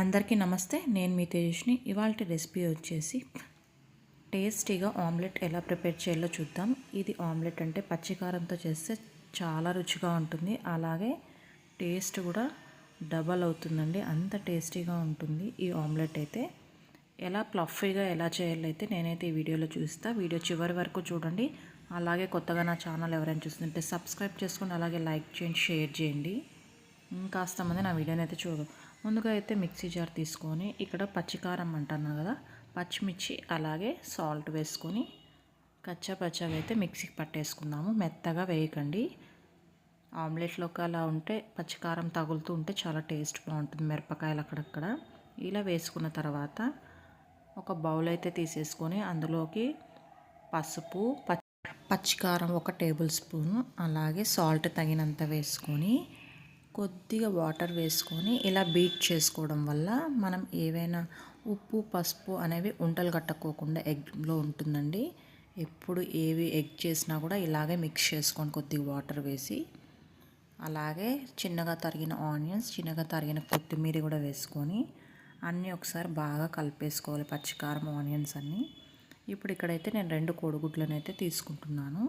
అందరికీ నమస్తే నేను మీ తేజస్ని ఇవాళ రెసిపీ వచ్చేసి టేస్టీగా ఆమ్లెట్ ఎలా ప్రిపేర్ చేయాలో చూద్దాం. ఇది ఆమ్లెట్ అంటే పచ్చికారంతో చేస్తే చాలా రుచిగా ఉంటుంది. అలాగే టేస్ట్ కూడా డబల్ అవుతుందండి. అంత టేస్టీగా ఉంటుంది ఈ ఆమ్లెట్ అయితే. ఎలా ప్లఫీగా ఎలా చేయాలో అయితే నేనైతే ఈ వీడియోలో చూస్తా. వీడియో చివరి వరకు చూడండి. అలాగే కొత్తగా నా ఛానల్ ఎవరైనా చూస్తుంటే సబ్స్క్రైబ్ చేసుకుని అలాగే లైక్ చేయండి షేర్ చేయండి. కాస్త మంది నా వీడియోని అయితే చూడు ముందుగా అయితే మిక్సీ జార్ తీసుకొని ఇక్కడ పచ్చికారం అంటున్నా కదా పచ్చిమిర్చి అలాగే సాల్ట్ వేసుకొని కచ్చా పచ్చగా అయితే మిక్సీకి పట్టేసుకుందాము. మెత్తగా వేయకండి. ఆమ్లెట్లోకి అలా ఉంటే పచ్చికారం తగులుతూ ఉంటే చాలా టేస్ట్ బాగుంటుంది మిరపకాయలు అక్కడక్కడ. ఇలా వేసుకున్న తర్వాత ఒక బౌల్ అయితే తీసేసుకొని అందులోకి పసుపు పచ్చికారం ఒక టేబుల్ స్పూన్ అలాగే సాల్ట్ తగినంత వేసుకొని కొద్దిగా వాటర్ వేసుకొని ఇలా బీట్ చేసుకోవడం వల్ల మనం ఏవైనా ఉప్పు పసుపు అనేవి ఉంటలు కట్టకోకుండా ఎగ్లో ఉంటుందండి. ఎప్పుడు ఏవి ఎగ్ చేసినా కూడా ఇలాగే మిక్స్ చేసుకొని కొద్దిగా వాటర్ వేసి అలాగే చిన్నగా తరిగిన ఆనియన్స్ చిన్నగా తరిగిన కొత్తిమీర కూడా వేసుకొని అన్నీ ఒకసారి బాగా కలిపేసుకోవాలి పచ్చికారం ఆనియన్స్ అన్నీ. ఇప్పుడు ఇక్కడైతే నేను రెండు కోడిగుడ్లను అయితే తీసుకుంటున్నాను.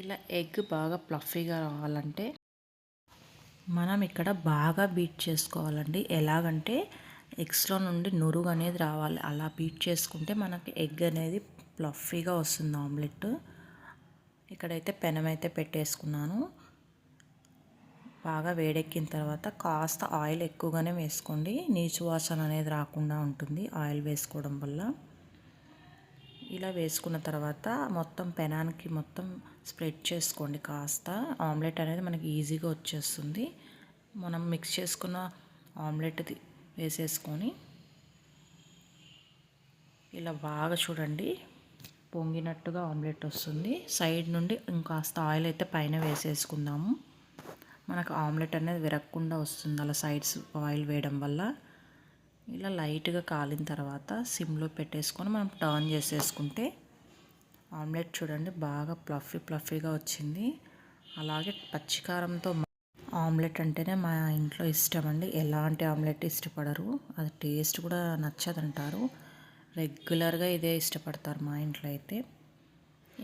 ఇలా ఎగ్ బాగా ప్లఫీగా రావాలంటే మనం ఇక్కడ బాగా బీట్ చేసుకోవాలండి. ఎలాగంటే ఎగ్స్లో నుండి నురుగు అనేది రావాలి. అలా బీట్ చేసుకుంటే మనకి ఎగ్ అనేది ప్లఫీగా వస్తుంది ఆమ్లెట్. ఇక్కడైతే పెనం అయితే పెట్టేసుకున్నాను. బాగా వేడెక్కిన తర్వాత కాస్త ఆయిల్ ఎక్కువగానే వేసుకోండి. నీచు వాసన అనేది రాకుండా ఉంటుంది ఆయిల్ వేసుకోవడం వల్ల. ఇలా వేసుకున్న తర్వాత మొత్తం పెనానికి మొత్తం స్ప్రెడ్ చేసుకోండి కాస్త. ఆమ్లెట్ అనేది మనకి ఈజీగా వచ్చేస్తుంది. మనం మిక్స్ చేసుకున్న ఆమ్లెట్ వేసేసుకొని ఇలా బాగా చూడండి పొంగినట్టుగా ఆమ్లెట్ వస్తుంది. సైడ్ నుండి ఇంకాస్త ఆయిల్ అయితే పైన వేసేసుకుందాము. మనకు ఆమ్లెట్ అనేది విరగకుండా వస్తుంది అలా సైడ్స్ ఆయిల్ వేయడం వల్ల. ఇలా లైట్గా కాలిన తర్వాత సిమ్లో పెట్టేసుకొని మనం టర్న్ చేసేసుకుంటే ఆమ్లెట్ చూడండి బాగా ప్లఫీ ప్లఫీగా వచ్చింది. అలాగే పచ్చికారంతో ఆమ్లెట్ అంటేనే మా ఇంట్లో ఇష్టం అండి ఎలాంటి ఆమ్లెట్ ఇష్టపడరు. అది టేస్ట్ కూడా నచ్చదంటారు. రెగ్యులర్గా ఇదే ఇష్టపడతారు మా ఇంట్లో అయితే.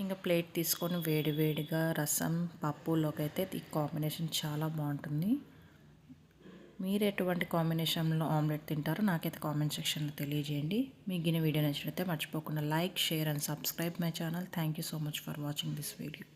ఇంకా ప్లేట్ తీసుకొని వేడి వేడిగా రసం పప్పులోకి అయితే ఈ కాంబినేషన్ చాలా బాగుంటుంది. మీరు ఎటువంటి కాంబినేషన్లో ఆమ్లెట్ తింటారో నాకైతే కామెంట్ సెక్షన్లో తెలియజేయండి. మీకు వీడియో నచ్చినట్లయితే మర్చిపోకుండా like share and subscribe my channel. Thank you so much for watching this video.